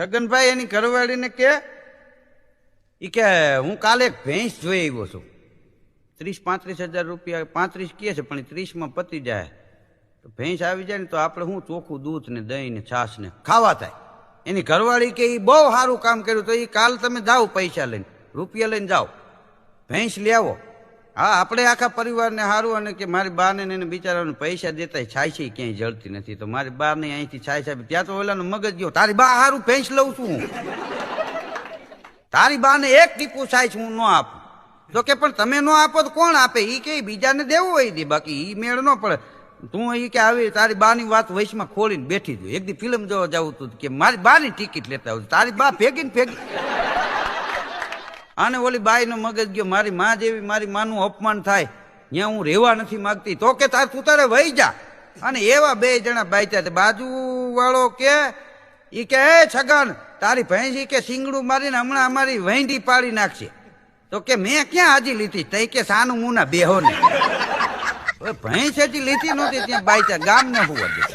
છગનભાઈ એની ઘરવાળીને કે એ કે, હું કાલે એક ભેંસ જોઈ આવ્યો છું. ત્રીસ, પાંત્રીસ હજાર રૂપિયા, પાંત્રીસ કહે છે, પણ એ ત્રીસમાં પતી જાય. તો ભેંસ આવી જાય ને તો આપણે શું ચોખ્ખું દૂધ ને દહીં ને છાશ ને ખાવા થાય. એની ઘરવાળી કે એ બહુ સારું કામ કર્યું તો એ કાલ તમે જાઓ પૈસા લઈને, રૂપિયા લઈને જાઓ. ભેંસ લઈ આવો. હા, આપણે આખા પરિવારને સારું અને કે મારી બાને એને બિચારાને પૈસા દેતા છાય છે ક્યાંય જળતી નથી. તો મારી બાને અહીંથી છાય છે ત્યાં તો ઓલાનો મગજ ગયો, તારી બા સારું ભેંસ લઉં છું તારી બાને એક ટીપું છાય છે હું ન આપું. તો કે, પણ તમે ન આપો તો કોણ આપે? એ કે બીજાને દેવું હોય દે. બાકી એ મેળ ન પડે. તું એ કે આવી તારી બાની વાત વયસમાં ખોલીને બેઠી જ એક દી ફિલ્મ જોવા જવું તું કે મારી બાની ટિકિટ લેતા આવું તારી બા ભેગી ને અને ઓલી બાઈનો મગજ ગયો, મારી માં જેવી, મારી માનું અપમાન થાય ત્યાં હું રહેવા નથી માગતી, તો કે તાર તું વહી જા. અને એવા બે જણા બાઈતા બાજુ વાળો કે એ કે હે છગન, તારી ભેંસી કે સિંગડું મારીને હમણાં અમારી વહેંડી પાડી નાખશે. તો કે, મેં ક્યાં હાજી લીધી? તઈ કે, સાનું મુના બેહો ને હવે ભેંસ હજી લીધી નહોતી, ત્યાં બાઈતા ગામને હું દે